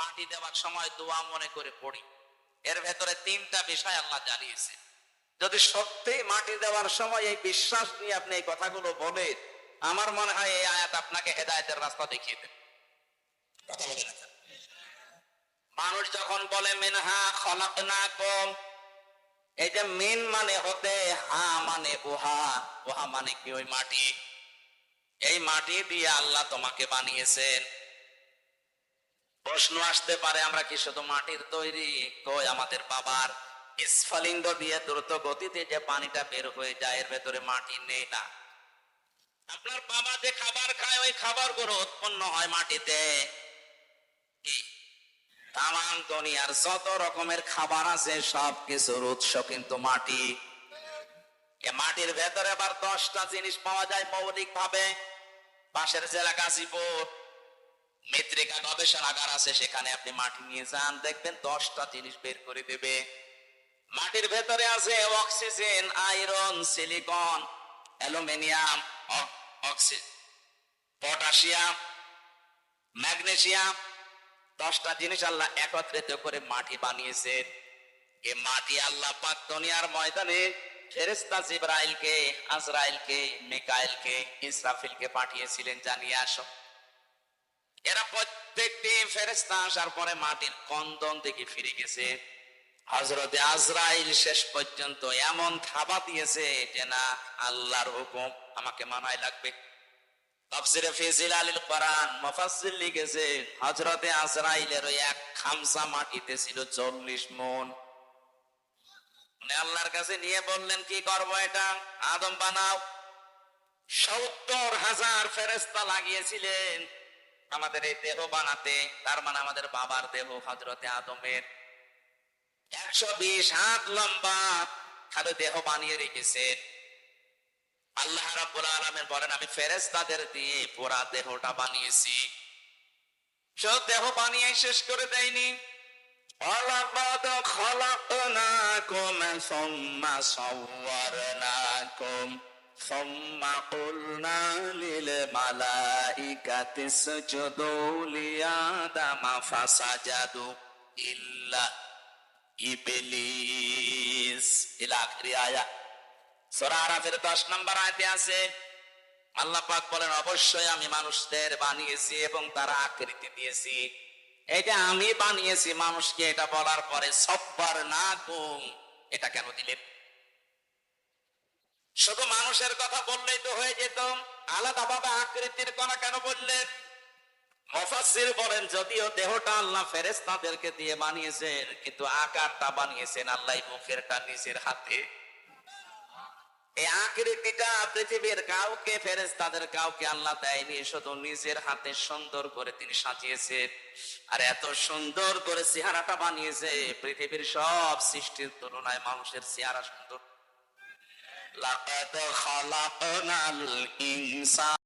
মাটি দেওয়ার সময় দোয়া মনে করে পড়ি। এর ভেতরে তিনটা বিষয় আল্লাহ জানিয়েছে। যদি সত্যি মাটি দেওয়ার সময় এই বিশ্বাস নিয়ে আপনি এই কথাগুলো বলেন, আমার মনে হয় এই আয়াত আপনাকে হেদায়তের রাস্তা দেখিয়ে দেবে? মানুষ যখন বলে, মিনহা খলাক না কম এই যে মিন মানে হতে হা মানে উহা উহা মানে কি? ওই মাটি। এই মাটি দিয়ে আল্লাহ তোমাকে বানিয়েছেন। প্রশ্ন আসতে পারে, আমরা কি শুধু মাটির তৈরি? কই আমাদের বাবার স্ফলিঙ্গ দিয়ে দ্রুত গতিতে যে পানিটা বের হয়ে যায়, এর ভেতরে মাটি নেই না। আপনার বাবা যে খাবার খায়, ওই খাবারগুলো উৎপন্ন হয় মাটিতে। কি? তাম দুনিয়ার যত রকমের খাবার আছে সব কিছুর উৎস কিন্তু মাটি। মাটির ভেতরে আবার দশটা জিনিস পাওয়া যায় মৌলিক ভাবে পাশের জেলা গাজীপুর। মৃত্তিকা গবেষণাগার আছে, সেখানে আপনি মাটি নিয়ে যান, দেখবেন দশটা জিনিস বের করে দেবে। মাটির ভেতরে আছে oxygen, iron, silicon, aluminium potassium magnesium দশটা জিনিস আল্লাহ একত্রিত করে মাটি বানিয়েছেন এ মাটি আল্লাহ পাক দুনিয়ার ময়দানে ফেরেস্তা জিব্রাইলকে, আজরাইলকে, মিকাইলকে, ইসরাফিলকে পাঠিয়েছিলেন। জানিয়ে আসো। এরা প্রত্যেকটি ফেরেস্তা আসার পরে মাটির কন্দন থেকে ফিরে গেছে। হজরতে আজরাইল শেষ পর্যন্ত এমন থাবা দিয়েছে যে না, আল্লাহর হুকুম আমাকে মানায় লাগবে। ফিজিল কোরআন আজরাইলের ওই এক খামসা মাটিতে ছিল 40 মন। আল্লাহর কাছে নিয়ে বললেন, কি করব এটা? আদম বানাও। সত্তর হাজার ফেরেস্তা লাগিয়েছিলেন। আমাদের এই দেহ বানাতে, তার মানে আমাদের বাবার দেহ হজরতে আদমের। একশো বিশ হাত লম্বা খালি দেহ বানিয়ে রেখেছেন আল্লাহ রাব্বুল আলামিন বলেন, আমি ফেরেশতাদের দিয়ে পুরা দেহটা বানিয়েছি। সব দেহ বানিয়ে শেষ করে দেয়নি। ওয়ালাকাদ খলাকনাকুম সুম্মা সাওয়ারনাকুম। ইসজুদু লিআদামা ফাসাজাদু ইল্লা ইবলিস ইলা আখিরি আয়াত সূরা আরাফের 10 নম্বর আয়াতে আছে, আল্লাহ পাক বলেন, অবশ্যই আমি মানুষদের বানিয়েছি এবং তার আকৃতি দিয়েছি। এটা আমি বানিয়েছি মানুষকে, এটা বলার পরে সব্বার না কুম এটা কেন দিলেন শুধু মানুষের কথা বললেই তো হয়ে যেত। আলাদাভাবে আকৃতির কথা কেন বললেন? মুফাসসির বলেন, যদিও দেহটা আল্লাহ ফেরেশতাদেরকে দিয়ে বানিয়েছেন, কিন্তু আকারটা বানিয়েছেন আল্লাহ মুখেরটা নিজের হাতে। এই আকৃতিটা পৃথিবীর কাউকে, ফেরেশতাদের কাউকে আল্লাহ দেয়নি, শুধু নিজের হাতে সুন্দর করে তিনি সাজিয়েছেন। আর এত সুন্দর করে চেহারাটা বানিয়েছে, পৃথিবীর সব সৃষ্টির তুলনায় মানুষের চেহারা সুন্দর লাকাদ খালাকনাল ইনসান